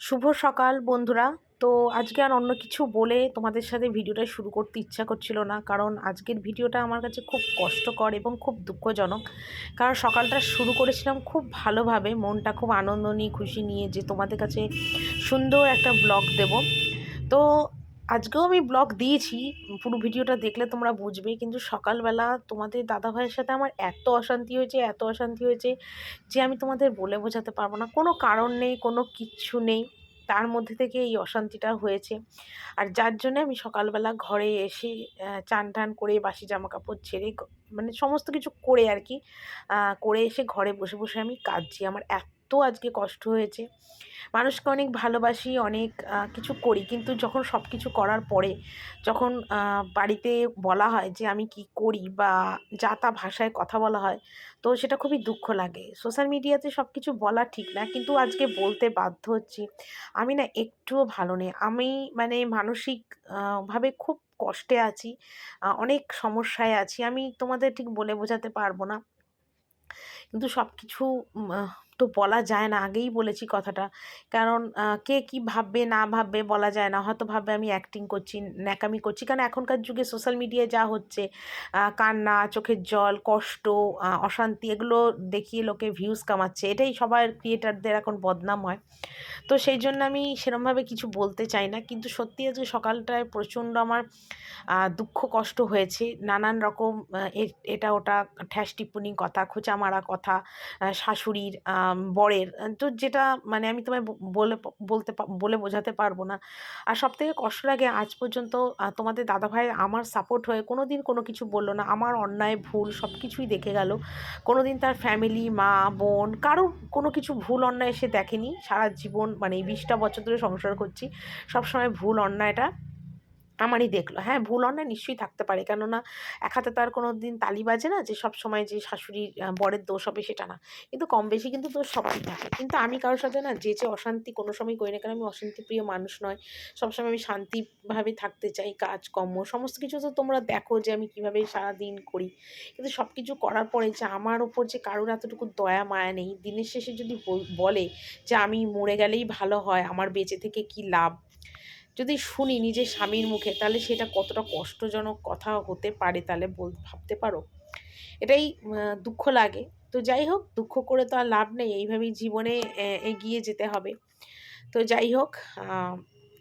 শুভ সকাল বন্ধুরা। তো আজকে আর অন্য কিছু বলে তোমাদের সাথে ভিডিওটা শুরু করতে ইচ্ছা করছিল না, কারণ আজকের ভিডিওটা আমার কাছে খুব কষ্টকর এবং খুব দুঃখজনক। কারণ সকালটা শুরু করেছিলাম খুব ভালোভাবে, মনটা খুব আনন্দ নিয়ে, খুশি নিয়ে যে তোমাদের কাছে সুন্দর একটা ব্লগ দেব। তো আজকেও আমি ব্লগ দিয়েছি, পুরো ভিডিওটা দেখলে তোমরা বুঝবে, কিন্তু সকালবেলা তোমাদের দাদা ভাইয়ের সাথে আমার এত অশান্তি হয়েছে, এত অশান্তি হয়েছে যে আমি তোমাদের বলে বোঝাতে পারব না। কোনো কারণ নেই, কোনো কিচ্ছু নেই, তার মধ্যে থেকে এই অশান্তিটা হয়েছে। আর যার জন্য আমি সকালবেলা ঘরে এসে চান টান করে, বাসি জামা কাপড় ছেড়ে মানে সমস্ত কিছু করে আর কি করে এসে ঘরে বসে বসে আমি কাঁদছি। আমার এত আজকে কষ্ট হয়েছে। মানুষকে অনেক ভালোবাসি, অনেক কিছু করি। কিন্তু যখন সব কিছু করার পরে যখন বাড়িতে বলা হয় যে আমি কি করি বা যা তা ভাষায় কথা বলা হয়, তো সেটা খুবই দুঃখ লাগে। সোশ্যাল মিডিয়াতে সব কিছু বলা ঠিক না, কিন্তু আজকে বলতে বাধ্য হচ্ছি, আমি না একটুও ভালো নেই। আমি মানে মানসিক ভাবে খুব কষ্টে আছি অনেক সমস্যায় আছি। আমি তোমাদের ঠিক বলে বোঝাতে পারব না। কিন্তু সব কিছু তো বলা যায় না, আগেই বলেছি কথাটা। কারণ কে কি ভাববে, না ভাববে বলা যায় না। হয়তো ভাববে আমি অ্যাক্টিং করছি, ন্যাকামি করছি। কারণ এখনকার যুগে সোশ্যাল মিডিয়ায় যা হচ্ছে কান্না, চোখের জল, কষ্ট অশান্তি, এগুলো দেখিয়ে লোকে ভিউজ কামাচ্ছে। এটাই সবার ক্রিয়েটারদের এখন বদনাম হয়। তো সেই জন্য আমি সেরমভাবে কিছু বলতে চাই না। কিন্তু সত্যি আজকে সকালটায় প্রচণ্ড আমার দুঃখ, কষ্ট হয়েছে। নানান রকম এটা ওটা ঠ্যাস টিপ্পনি কথা, খোঁচা মারা কথা শাশুড়ির বরের। তো যেটা মানে আমি তোমায় বলে বলতে বলে বোঝাতে পারব না। আর সব থেকে কষ্ট লাগে আজ পর্যন্ত তোমাদের দাদাভাই আমার সাপোর্ট হয়ে কোনো দিন কোনো কিছু বলল না। আমার অন্যায়, ভুল সব কিছুই দেখে গেল। কোনো দিন তার ফ্যামিলি মা, বোন কারও কোনো কিছু ভুল, অন্যায় সে দেখেনি। সারা জীবন মানে এই বিশটা বছর ধরে সংসার করছি। সবসময় ভুল, অন্যায়টা আমারই দেখল। হ্যাঁ ভুল অন্যায় নিশ্চয়ই থাকতে পারে। কেননা এক হাতে তার কোনো দিন তালি বাজে না যে সব সময় যে শাশুড়ির বরের দোষ হবে সেটা না। কিন্তু কম বেশি কিন্তু দোষ সবই থাকে। কিন্তু আমি কারোর সাথে না যে যে অশান্তি কোনো সময় করি না কারণ আমি অশান্তিপ্রিয় মানুষ নয়। সবসময় আমি শান্তিভাবে থাকতে চাই, কাজ, কর্ম, সমস্ত কিছু তো তোমরা দেখো যে আমি কীভাবে সারাদিন করি। কিন্তু সব কিছু করার পরে যে আমার ওপর যে কারোর এতটুকু দয়া, মায়া নেই, দিনের শেষে যদি বলে যে আমি মরে গেলেই ভালো হয়, আমার বেঁচে থেকে কি লাভ? যদি শুনি নিজের স্বামীর মুখে, তাহলে সেটা কতটা কষ্টজনক কথা হতে পারে তাহলে বল, ভাবতে পারো। এটাই দুঃখ লাগে। তো যাই হোক, দুঃখ করে তো আর লাভ নেই। এইভাবেই জীবনে এগিয়ে যেতে হবে। তো যাই হোক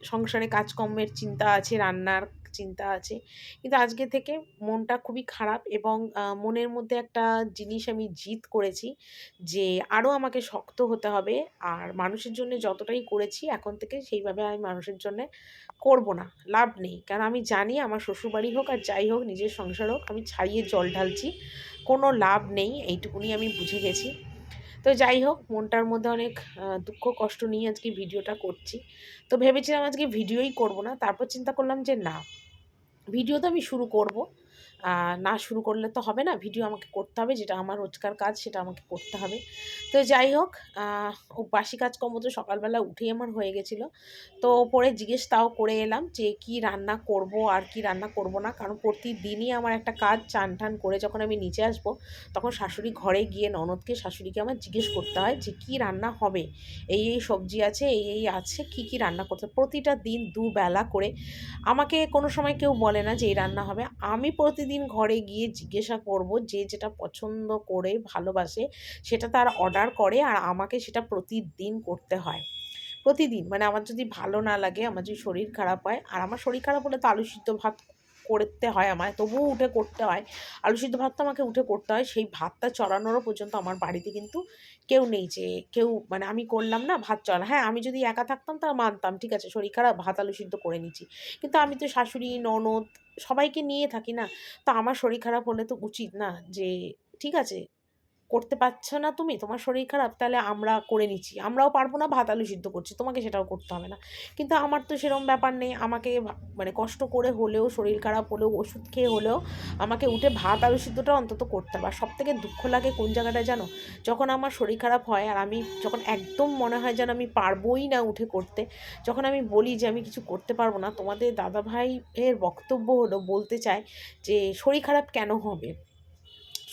সংসারে কাজকর্মের চিন্তা আছে, রান্নার চিন্তা আছে। কিন্তু আজকে থেকে মনটা খুবই খারাপ এবং মনের মধ্যে একটা জিনিস আমি জিত করেছি যে আরও আমাকে শক্ত হতে হবে আর মানুষের জন্য যতটাই করেছি এখন থেকে সেইভাবে আমি মানুষের জন্য করব না, লাভ নেই। কারণ আমি জানি আমার শ্বশুরবাড়ি হোক আর যাই হোক, নিজের সংসার হোক, আমি ছাড়িয়ে জল ঢালছি, কোনো লাভ নেই, এইটুকুনি আমি বুঝে গেছি। তো যাই হোক, মনটার মধ্যে অনেক দুঃখ, কষ্ট নিয়ে আজকে ভিডিওটা করছি। তো ভেবেছিলাম আজকে ভিডিওই করব না, তারপর চিন্তা করলাম যে না, ভিডিও তো আমি শুরু করব। না শুরু করলে তো হবে না। ভিডিও আমাকে করতে হবে, যেটা আমার রোজকার কাজ, সেটা আমাকে করতে হবে। তো যাই হোক ও বাসি কাজকর্ম তো সকালবেলা উঠেই আমার হয়ে গেছিল। তো পরে জিজ্ঞেস তাও করে এলাম যে, কি রান্না করব আর কি রান্না করব না? কারণ প্রতিদিনই আমার একটা কাজ চান টান করে যখন আমি নিচে আসব, তখন শাশুড়ি ঘরে গিয়ে ননদকে, শাশুড়িকে আমার জিজ্ঞেস করতে হয় যে, কি রান্না হবে? এই এই সবজি আছে, এই এই আছে, কি কি রান্না করতে প্রতিটা দিন দুবেলা করে। আমাকে কোনো সময় কেউ বলে না যে, এই রান্না হবে। আমি প্রতিদিন প্রতিদিন ঘরে গিয়ে জিজ্ঞাসা করব যে যেটা পছন্দ করে, ভালোবাসে, সেটা তার অর্ডার করে আর আমাকে সেটা প্রতিদিন করতে হয়। প্রতিদিন মানে আমার যদি ভালো না লাগে, আমার যদি শরীর খারাপ হয়, আর আমার শরীর খারাপ হলে তো আলু সিদ্ধ ভাত করতে হয় আমায়, তবুও উঠে করতে হয়। আলু সিদ্ধ ভাত তো আমাকে উঠে করতে হয়, সেই ভাতটা চড়ানোরও পর্যন্ত আমার বাড়িতে কিন্তু কেউ নেই যে কেউ মানে আমি করলাম না, ভাত চড়া হ্যাঁ আমি যদি একা থাকতাম তা মানতাম, ঠিক আছে, শরীর খারাপ, ভাত, আলু সিদ্ধ করে নিচ্ছি কিন্তু আমি তো শাশুড়ি, ননদ সবাইকে নিয়ে থাকি না, তো আমার শরীর খারাপ হলে তো উচিত না যে, ঠিক আছে করতে পারছ না তুমি, তোমার শরীর খারাপ, তাহলে আমরা করে নিচ্ছি। আমরাও পারব না, ভাত, আলু সিদ্ধ করছি, তোমাকে সেটাও করতে হবে না। কিন্তু আমার তো সেরকম ব্যাপার নেই, আমাকে মানে কষ্ট করে হলেও, শরীর খারাপ হলেও, ওষুধ খেয়ে হলেও, আমাকে উঠে ভাত, আলু সিদ্ধটা অন্তত করতে হবে। আর সব থেকে দুঃখ লাগে কোন জায়গাটায় জানো? যখন আমার শরীর খারাপ হয়, আর আমি যখন একদম মনে হয় যেন আমি পারবোই না উঠে করতে, যখন আমি বলি যে আমি কিছু করতে পারব না, তোমাদের দাদাভাই এর বক্তব্য হলো, বলতে চায় যে শরীর খারাপ কেন হবে?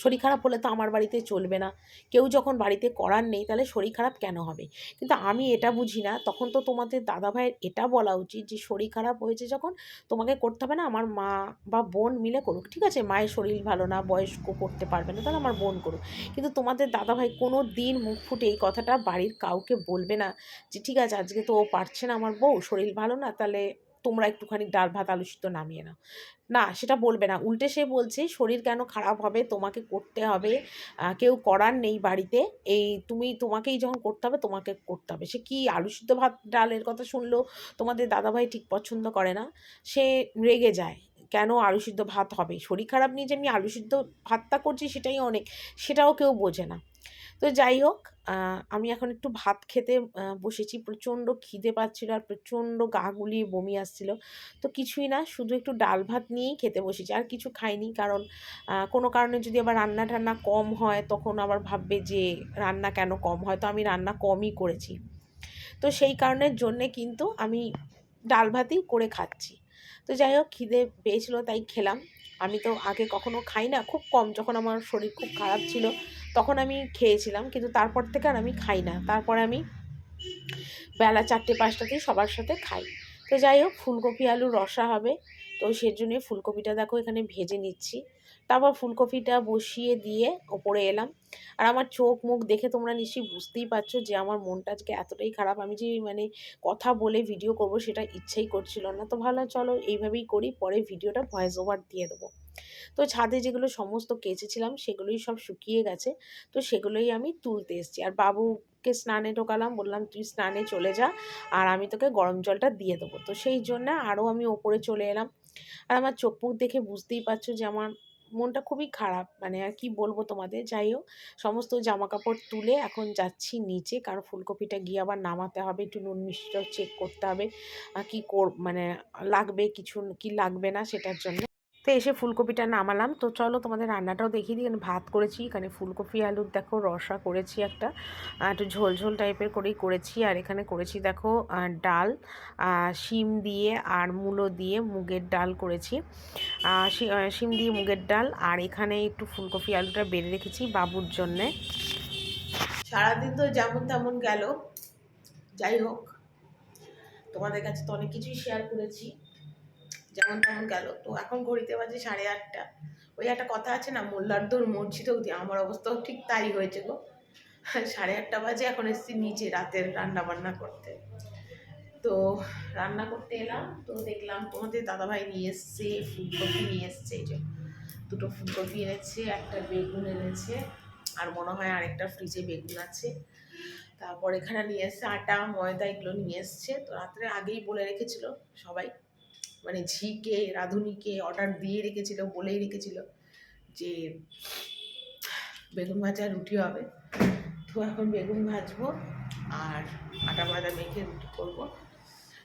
শরীর খারাপ হলে তো আমার বাড়িতে চলবে না। কেউ যখন বাড়িতে করার নেই, তাহলে শরীর খারাপ কেন হবে? কিন্তু আমি এটা বুঝি না, তখন তো তোমাদের দাদা ভাইয়ের এটা বলা উচিত যে, শরীর খারাপ হয়েছে যখন তোমাকে করতে হবে না, আমার মা বা বোন মিলে করুক, ঠিক আছে? মায়ের শরীর ভালো না, বয়স্ক করতে পারবে না, তাহলে আমার বোন করুক। কিন্তু তোমাদের দাদা ভাই কোনো দিন মুখ ফুটে এই কথাটা বাড়ির কাউকে বলবে না যে, ঠিক আছে, আজকে তো ও পারছে না, আমার বউ, শরীর ভালো না, তাহলে তোমরা একটুখানি ডাল ভাত আলু সিদ্ধ নামিয়ে নাও। না, সেটা বলবে না। উল্টে সে বলছে, শরীর কেন খারাপ হবে? তোমাকে করতে হবে। কেউ করার নেই বাড়িতে। এই তুমি, তোমাকেই যখন করতে হবে, তোমাকে করতে হবে। সে কি আলু সিদ্ধ ভাত, ডালের কথা শুনলেও তোমাদের দাদাভাই ঠিক পছন্দ করে না। সে রেগে যায়। কেন আলু সিদ্ধ ভাত হবে? শরীর খারাপ নিয়ে যে আমি আলু সিদ্ধ ভাতটা করছি সেটাই অনেক, সেটাও কেউ বোঝে না। তো যাই হোক আমি এখন একটু ভাত খেতে বসেছি। প্রচণ্ড খিদে পাচ্ছিলো আর প্রচণ্ড গা গুলিয়ে বমি আসছিল। তো কিছুই না, শুধু একটু ডাল ভাত নিয়েই খেতে বসেছি। আর কিছু খাইনি কারণ কোনো কারণে যদি আবার রান্না টান্না কম হয়, তখন আবার ভাববে যে রান্না কেন কম হয়? তো আমি রান্না কমই করেছি। তো সেই কারণের জন্যে কিন্তু আমি ডাল ভাতই করে খাচ্ছি। তো যাই হোক, খিদে পেয়েছিলো, তাই খেলাম। আমি তো আগে কখনো খাই না, খুব কম। যখন আমার শরীর খুব খারাপ ছিল, তখন আমি খেয়েছিলাম। কিন্তু তারপর থেকে আর আমি খাই না। তারপরে আমি বেলা চারটে, পাঁচটাতেই সবার সাথে খাই। তো যাই হোক, ফুলকপি, আলু, রসা হবে। তো সেজন্য ফুলকপিটা দেখো এখানে ভেজে নিচ্ছি। তারপর ফুলকপিটা বসিয়ে দিয়ে ওপরে এলাম। আর আমার চোখ মুখ দেখে তোমরা নিশ্চয়ই বুঝতেই পারছ যে আমার মনটা আজকে এতটাই খারাপ। আমি যে মানে কথা বলে ভিডিও করব সেটা ইচ্ছেই করছিল না। তো ভালো চলো এইভাবেই করি, পরে ভিডিওটা ভয়েস ওভার দিয়ে দেবো। তো ছাদে যেগুলো সমস্ত কেচেছিলাম সেগুলোই সব শুকিয়ে গেছে। তো সেগুলোই আমি তুলতে এসেছি। আর বাবুকে স্নানে ঢোকালাম, বললাম, তুই স্নানে চলে যা, আর আমি তোকে গরম জলটা দিয়ে দেবো। তো সেই জন্য আরও আমি ওপরে চলে এলাম। আর আমার চোখ মুখ দেখে বুঝতেই পারছ যে আমার মনটা খুবই খারাপ। মানে আর কি বলব তোমাদের? যাই হোক, সমস্ত জামা কাপড় তুলে এখন যাচ্ছি নিচে। কারণ ফুলকপিটা গিয়ে আবার নামাতে হবে, একটু নুন মিষ্টিটাও চেক করতে হবে কি কর মানে লাগবে, কিছু কি লাগবে না সেটার জন্য। তো এসে ফুলকপিটা নামালাম। তো চলো তোমাদের রান্নাটাও দেখিয়ে দিই। এখানে ভাত করেছি, এখানে ফুলকপি আলুর দেখো রসা করেছি একটা একটু ঝোল ঝোল টাইপের করেই করেছি। আর এখানে করেছি দেখো ডাল শিম দিয়ে আর মূলো দিয়ে মুগের ডাল করেছি। শিম দিয়ে মুগের ডাল, আর এখানে একটু ফুলকপি, আলুটা বেড়ে রেখেছি বাবুর জন্যে। সারাদিন তো যেমন তেমন গেল। যাই হোক, তোমাদের কাছে তো অনেক কিছুই শেয়ার করেছি। যেমন তেমন গেল। তো এখন ঘড়িতে বাজে সাড়ে আটটা। ওই একটা কথা আছে না মোল্লার দোর মসজিদ অবধি, আমার অবস্থাও ঠিক তাই হয়েছে গো। সাড়ে আটটা বাজে, এখন এসেছি নিচে রাতের রান্না বান্না করতে। তো রান্না করতে এলাম, তো দেখলাম তোমাদের দাদাভাই নিয়ে এসছে ফুলকপি নিয়ে এসছে, এই যে দুটো ফুলকপি এনেছে, একটা বেগুন এনেছে, আর মনে হয় আরেকটা ফ্রিজে বেগুন আছে। তারপর এখানে নিয়ে এসছে আটা, ময়দা, এগুলো নিয়ে এসছে। তো রাত্রে আগেই বলে রেখেছিল সবাই। মানে ঝিকে, রাঁধুনিকে, অর্ডার দিয়ে রেখেছিল, বলেই রেখেছিল যে বেগুন ভাজা রুটি হবে। তো এখন বেগুন ভাজবো আর আটা ময়দা মেখে রুটি করব।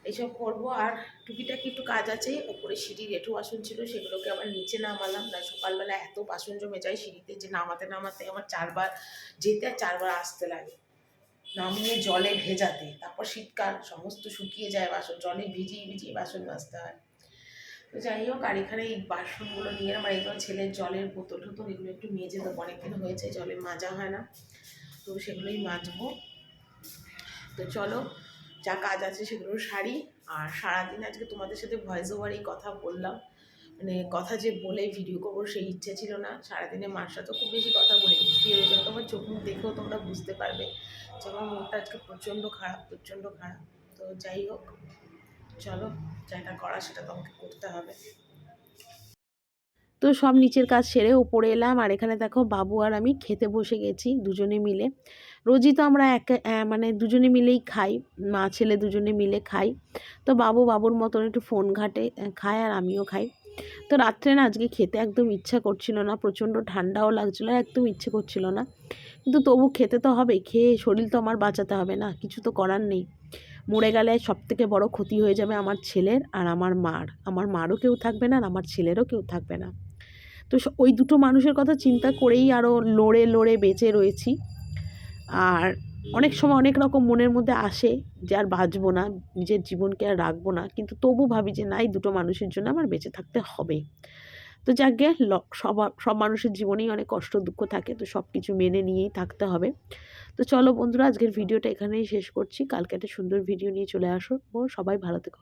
এইসব করব আর টুকিটাকি একটু কাজ আছে, ওপরে সিঁড়ির এঁঠো বাসন ছিল, সেগুলোকে আবার নিচে নামালাম। না, সকালবেলা এত বাসন জমে যায় সিঁড়িতে যে নামাতে নামাতে আমার চারবার যেতে আর চারবার আসতে লাগে। নামিয়ে জলে ভেজাতে, তারপর শীতকাল, সমস্ত শুকিয়ে যায় বাসন, জলে ভিজিয়ে ভিজিয়ে বাসন মাজতে হয়। তো যাই হোক, আর এখানে এই বাসনগুলো নিয়ে আমার এগুলো ছেলের জলের বোতল টোতল, এগুলো একটু মেজে দেবো, অনেকদিন হয়েছে জলে মাজা হয় না। তো সেগুলোই মাজবো। তো চলো, যা কাজ আছে সেগুলো সারি। আর সারাদিন আজকে তোমাদের সাথে ভয়েস ওভারই কথা বললাম। মানে কথা যে বলে ভিডিও করব সেই ইচ্ছে ছিল না। সারাদিনে মার সাথে খুব বেশি কথা বলে বৃষ্টি হয়ে যাবে তোমার চোখ মুখ দেখেও তোমরা বুঝতে পারবে যে আমার মনটা আজকে প্রচণ্ড খারাপ প্রচণ্ড খারাপ। তো যাই হোক চলো যেটা করা সেটা তোমাকে করতে হবে। তো সব নিচের কাজ সেরে উপরে এলাম, আর এখানে দেখো বাবু আর আমি খেতে বসে গেছি দুজনে মিলে। রোজই তো আমরা এক মানে দুজনে মিলেই খাই, মা ছেলে দুজনে মিলে খাই। তো বাবু বাবুর মতন একটু ফোন ঘাটে খায় আর আমিও খাই। তো রাত্রে না আজকে খেতে একদম ইচ্ছা করছিল না, প্রচণ্ড ঠান্ডাও লাগছিল একদম ইচ্ছে করছিল না। কিন্তু তবু খেতে তো হবে খেয়ে শরীর তো আমার বাঁচাতে হবে না, কিছু তো করার নেই। মরে গেলে সব থেকে বড় ক্ষতি হয়ে যাবে আমার ছেলের আর আমার মার। আমার মারও কেউ থাকবে না আর আমার ছেলেরও কেউ থাকবে না। তো ওই দুটো মানুষের কথা চিন্তা করেই আরও লড়ে লড়ে বেঁচে রয়েছি। আর অনেক সময় অনেক রকম মনের মধ্যে আসে যে আর বাঁচবো না, নিজের জীবনকে আর রাখব না। কিন্তু তবু ভাবি যে না, এই দুটো মানুষের জন্য আমার বেঁচে থাকতে হবে। তো যাকে সব সব মানুষের জীবনেই অনেক কষ্ট, দুঃখ থাকে, তো সব কিছু মেনে নিয়েই থাকতে হবে। তো চলো বন্ধুরা, আজকের ভিডিওটা এখানেই শেষ করছি। কালকে একটা সুন্দর ভিডিও নিয়ে চলে আসো সবাই ভালো থেকো।